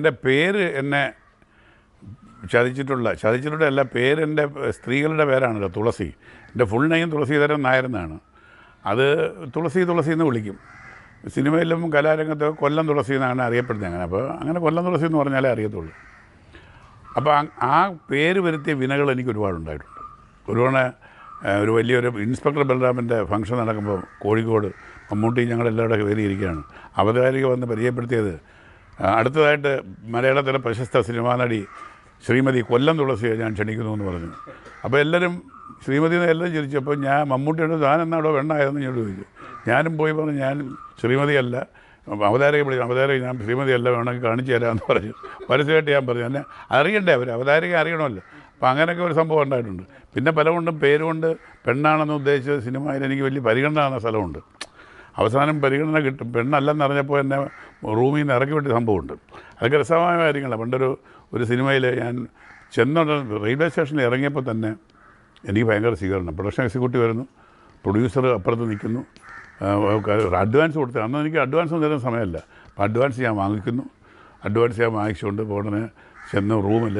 എന്റെ പേര് എന്നെ ചതിച്ചിട്ടുള്ള ചതിച്ചിട്ടുള്ള അല്ല പേര് എന്റെ സ്ത്രീകളുടെ പേരാണല്ലോ തുളസി. എന്റെ ഫുൾ നെയിം തുളസീധരൻ നായർ എന്നാണ് അത് തുളസി തുളസി എന്ന് വിളിക്കും. സിനിമയിലും കലാരംഗത്ത് കൊല്ലം തുളസി എന്നാണ് അറിയപ്പെടുന്നത് അങ്ങനെ അപ്പോൾ അങ്ങനെ കൊല്ലം തുളസി എന്ന് പറഞ്ഞാലേ അറിയത്തുള്ളൂ. അപ്പോൾ ആ- പേര് വരുത്തിയ വിനകൾ എനിക്ക് ഒരുപാടുണ്ടായിട്ടുണ്ട് ഒരുപാട് ഒരു വലിയൊരു ഇൻസ്പെക്ടർ ബലറാമിന്റെ ഫംഗ്ഷൻ നടക്കുമ്പോൾ കോഴിക്കോട് മമ്മൂട്ടി ഞങ്ങളെല്ലാവരുടെ കയറിയിരിക്കുകയാണ്. അവതാരിക വന്ന് പരിചയപ്പെടുത്തിയത് അടുത്തതായിട്ട് മലയാളത്തിലെ പ്രശസ്ത സിനിമാ നടി ശ്രീമതി കൊല്ലം തുളസിയെ ഞാൻ ക്ഷണിക്കുന്നു എന്ന് പറഞ്ഞു. അപ്പോൾ എല്ലാവരും ശ്രീമതി ചിരിച്ചു. ചിരിച്ചപ്പോൾ ഞാൻ മമ്മൂട്ടിയോട് താൻ എന്നാടോ വെണ്ണായതെന്ന് ഞാൻ ചോദിച്ചു. ഞാനും പോയി പറഞ്ഞു ഞാൻ ശ്രീമതിയല്ല അല്ല. അവതാരക വിളിച്ചു അവതാരക ഞാൻ ശ്രീമതിയല്ല വേണമെങ്കിൽ കാണിച്ചു തരാമെന്ന് പറഞ്ഞു. പരസ്യമായിട്ട് ഞാൻ പറഞ്ഞു. എന്നെ അറിയണ്ടേ അവർ അവതാരക അറിയണമല്ലോ. അപ്പോൾ അങ്ങനെയൊക്കെ ഒരു സംഭവം ഉണ്ടായിട്ടുണ്ട്. പിന്നെ പലകൊണ്ടും പേരുകൊണ്ട് പെണ്ണാണെന്ന് ഉദ്ദേശിച്ച സിനിമയിൽ എനിക്ക് വലിയ പരിഗണന എന്ന സ്ഥലമുണ്ട്. അവസാനം പരിഗണന കിട്ടും. പെണ്ണല്ലെന്ന് അറിഞ്ഞപ്പോൾ എന്നെ റൂമിൽ നിന്ന് ഇറക്കി വിട്ട സംഭവമുണ്ട്. അതൊക്കെ രസമായ കാര്യങ്ങളാണ്. പണ്ടൊരു ഒരു സിനിമയിൽ ഞാൻ ചെന്ന റെയിൽവേ സ്റ്റേഷനിൽ ഇറങ്ങിയപ്പോൾ തന്നെ എനിക്ക് ഭയങ്കര സ്വീകരണം. പ്രൊഡക്ഷൻ എക്സിക്യൂട്ടീവ് വരുന്നു പ്രൊഡ്യൂസർ അപ്പുറത്ത് നിൽക്കുന്നു. അഡ്വാൻസ് കൊടുത്ത്. അന്ന് എനിക്ക് അഡ്വാൻസ് ഒന്നും തരുന്ന സമയമല്ല. അപ്പോൾ അഡ്വാൻസ് ഞാൻ വാങ്ങിക്കുന്നു. അഡ്വാൻസ് ഞാൻ വാങ്ങിച്ചുകൊണ്ട് ഉടനെ ചെന്ന് റൂമിൽ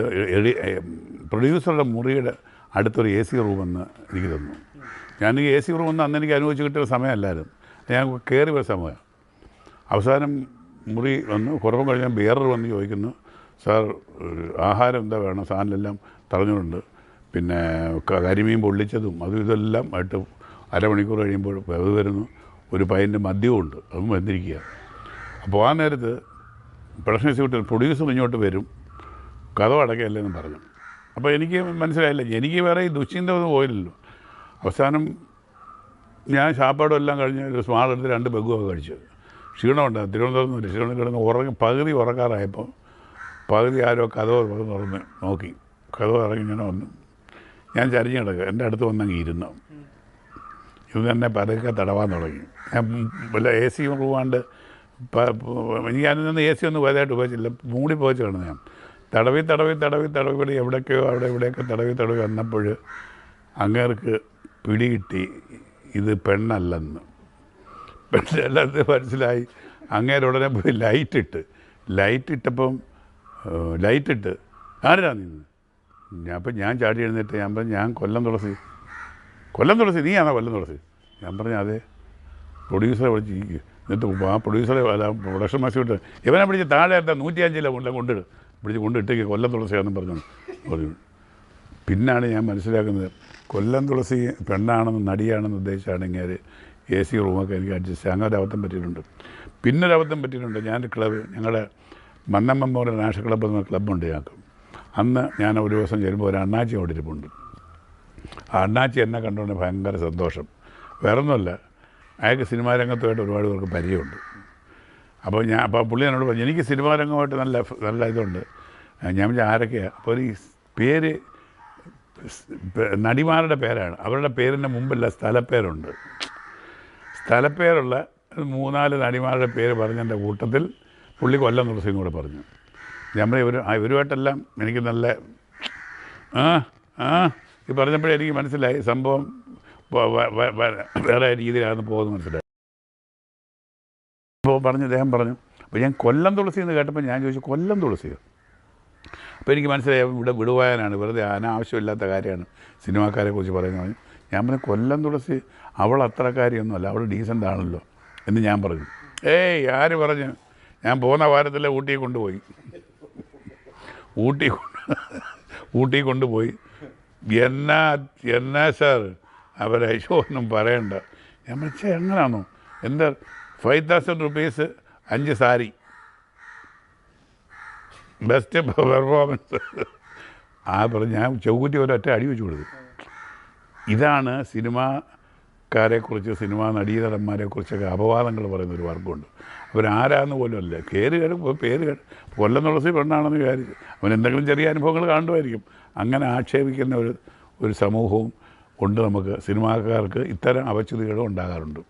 പ്രൊഡ്യൂസറുടെ മുറിയുടെ അടുത്തൊരു എ സി റൂമെന്ന് എനിക്ക് തന്നു. ഞാൻ എ സി റൂമെന്ന് അന്ന് എനിക്ക് അനുഭവിച്ച് കിട്ടിയ സമയമല്ലായിരുന്നു. ഞാൻ കയറി വരുന്ന സമയം. അവസാനം മുറി വന്നു കുറവ് കഴിഞ്ഞാൽ ബിയറർ വന്ന് ചോദിക്കുന്നു സാർ ആഹാരം എന്താ വേണം? സാധനമെല്ലാം തറഞ്ഞുകൊണ്ട് പിന്നെ കരിമീൻ പൊള്ളിച്ചതും അതും ഇതെല്ലാം ആയിട്ട് അരമണിക്കൂർ കഴിയുമ്പോൾ അത് വരുന്നു. ഒരു പയ്യന്റെ മദ്യവും ഉണ്ട് അതും വന്നിരിക്കുക. അപ്പോൾ ആ നേരത്ത് പ്രൊഡക്ഷൻ എക്സിക്യൂട്ടീവ് പ്രൊഡ്യൂസർ ഇങ്ങോട്ട് വരും. കഥ അടക്കയല്ലെന്ന് പറഞ്ഞു. അപ്പോൾ എനിക്ക് മനസ്സിലായില്ല എനിക്ക് വേറെ ഈ ദുശ്ചിന്ത ഒന്നും പോയില്ലല്ലോ. അവസാനം ഞാൻ ശാപ്പാടും എല്ലാം കഴിഞ്ഞ് ഒരു സ്മാൾ എടുത്ത് രണ്ട് ബെഗുമൊക്കെ കഴിച്ചു. ക്ഷീണമുണ്ട്. തിരുവനന്തപുരത്ത് നിന്ന് ക്ഷീണം കിടന്ന് ഉറങ്ങി പകുതി ഉറക്കാറായപ്പോൾ പകുതി ആരോ കഥ തുറന്ന് നോക്കി. കഥ ഇറങ്ങി ഇങ്ങനെ വന്നു. ഞാൻ ചരിഞ്ഞ് കിടക്കുക. എന്റെ അടുത്ത് വന്നങ്ങ് ഇരുന്നു. ഇത് തന്നെ പതുക്കെ തടവാൻ തുടങ്ങി. ഞാൻ വല്ല എ സി റൂമാണ്ട് എനിക്ക് അതിൽ നിന്ന് എ സി ഒന്നും വലുതായിട്ട് ഉപയോഗിച്ചില്ല. മൂടി പോയിച്ച് കിടന്നു ഞാൻ. തടവി തടവി തടവി തടവി എവിടേക്കോ അവിടെ ഇവിടെയൊക്കെ തടവി തടവി വന്നപ്പോൾ അങ്ങേർക്ക് പിടികിട്ടി. ഇത് പെണ്ണല്ലെന്ന്. പെണ്ണല്ലെന്ന് മനസ്സിലായി. അങ്ങേരെ ഉടനെ പോയി ലൈറ്റ് ഇട്ട്. ലൈറ്റ് ഇട്ടപ്പം ലൈറ്റ് ഇട്ട്. ആരാ നിന്ന് ഞാൻ അപ്പം ഞാൻ ചാടി എഴുന്നേറ്റ് ഞാൻ പറഞ്ഞു ഞാൻ കൊല്ലം തുളസി. കൊല്ലം തുളസി നീയാണോ കൊല്ലം തുളസി? ഞാൻ പറഞ്ഞു അതെ. പ്രൊഡ്യൂസറെ വിളിച്ച് എന്നിട്ട് ആ പ്രൊഡ്യൂസറെ അല്ല പ്രൊഡക്ഷൻ മാസിട്ട് ഇവനെ പിടിച്ച് താഴെ നൂറ്റിയഞ്ചിലെ കൊല്ലം കൊണ്ടിട്. പിടിച്ച് കൊണ്ടിട്ടേക്ക് കൊല്ലം തുളസിയാണെന്ന് പറഞ്ഞു പറഞ്ഞു പിന്നാണ് ഞാൻ മനസ്സിലാക്കുന്നത് കൊല്ലം തുളസി പെണ്ണാണെന്ന് നടിയാണെന്ന് ഉദ്ദേശിച്ചാണെങ്കിൽ എ സി റൂമൊക്കെ എനിക്ക് അഡ്ജസ്റ്റ് അങ്ങനെ ഒരു അബദ്ധം പറ്റിയിട്ടുണ്ട്. പിന്നെ ഒരു അബദ്ധം പറ്റിയിട്ടുണ്ട്. ഞാൻ ക്ലബ്ബ് ഞങ്ങളുടെ മന്നം മെമ്മോറിയൽ നാഷണൽ ക്ലബ്ബ് എന്ന ക്ലബ്ബുണ്ട് ഞങ്ങൾക്ക്. അന്ന് ഞാൻ ഒരു ദിവസം ചെല്ലുമ്പോൾ ഒരു അണ്ണാച്ചി അവിടെ ആ അണ്ണാച്ചി എന്നെ കണ്ടുകൊണ്ട് ഭയങ്കര സന്തോഷം. വേറെ ഒന്നുമല്ല അയാൾക്ക് സിനിമാ രംഗത്തുമായിട്ട് ഒരുപാട് പേർക്ക് പരിചയമുണ്ട്. അപ്പോൾ ഞാൻ അപ്പോൾ പുള്ളി എന്നോട് പറഞ്ഞു എനിക്ക് സിനിമാ രംഗമായിട്ട് നല്ല നല്ല ഇതുണ്ട്. ഞാൻ വിചാരിച്ച ആരൊക്കെയാണ് അപ്പോൾ ഈ പേര് നടിമാരുടെ പേരാണ്. അവരുടെ പേരിന്റെ മുമ്പല്ല സ്ഥലപ്പേരുണ്ട്. സ്ഥലപ്പേരുള്ള മൂന്നാൽ നടിമാരുടെ പേര് പറഞ്ഞതിന്റെ കൂട്ടത്തിൽ പുള്ളി കൊല്ലം തുളസിയും കൂടെ പറഞ്ഞു. ഞമ്മൾ ഇവർ ഇവരുമായിട്ടെല്ലാം എനിക്ക് നല്ല ആ ആ ഇത് പറഞ്ഞപ്പോഴേ എനിക്ക് മനസ്സിലായി. സംഭവം വേറെ രീതിയിലാണ് പോകുന്നത് മനസ്സിലായി. അപ്പോൾ പറഞ്ഞു അദ്ദേഹം പറഞ്ഞു അപ്പോൾ ഞാൻ കൊല്ലം തുളസി എന്ന് കേട്ടപ്പോൾ ഞാൻ ചോദിച്ചു കൊല്ലം തുളസിയോ? അപ്പോൾ എനിക്ക് മനസ്സിലായി ഇവിടെ വിടുവാനാണ് വെറുതെ അനാവശ്യമില്ലാത്ത കാര്യമാണ്. സിനിമാക്കാരെ കുറിച്ച് പറയുന്നത് പറഞ്ഞു ഞാൻ പറഞ്ഞു കൊല്ലം തുളസി അവൾ അത്രക്കാരിയൊന്നുമല്ല അവൾ ഡീസന്റ് ആണല്ലോ എന്ന് ഞാൻ പറഞ്ഞു. ഏയ് ആര് പറഞ്ഞു? ഞാൻ പോകുന്ന വാരത്തിലെ ഊട്ടി കൊണ്ടുപോയി. ഊട്ടി ഊട്ടി കൊണ്ടുപോയി. എന്നാ എന്നാ സാർ? അവരെ ഒന്നും പറയണ്ട. ഞാൻ വെച്ചാൽ എങ്ങനെയാണോ എന്താ ഫൈവ് തൗസൻഡ് റുപ്പീസ് അഞ്ച് സാരി. ബെസ്റ്റ് പെർഫോമൻസ് ആ പറഞ്ഞു ഞാൻ ചൗകുറ്റി ഒരൊറ്റ അടി വെച്ചു കൊടുത്തു. ഇതാണ് സിനിമാക്കാരെക്കുറിച്ച് സിനിമാ നടീനടന്മാരെക്കുറിച്ചൊക്കെ അപവാദങ്ങൾ പറയുന്ന ഒരു വർഗമുണ്ട് അവരാരാന്ന് പോലും അല്ല. പേര് കേട്ട് പേര് കേട്ട് തുളസി പെണ്ണാണെന്ന് വിചാരിച്ചു അവൻ എന്തെങ്കിലും ചെറിയ അനുഭവങ്ങൾ കാണുമായിരിക്കും. അങ്ങനെ ആക്ഷേപിക്കുന്ന ഒരു ഒരു സമൂഹവും ഉണ്ട് നമുക്ക് സിനിമാക്കാർക്ക് ഇത്തരം അവച്യുതികളും ഉണ്ടാകാറുണ്ട്.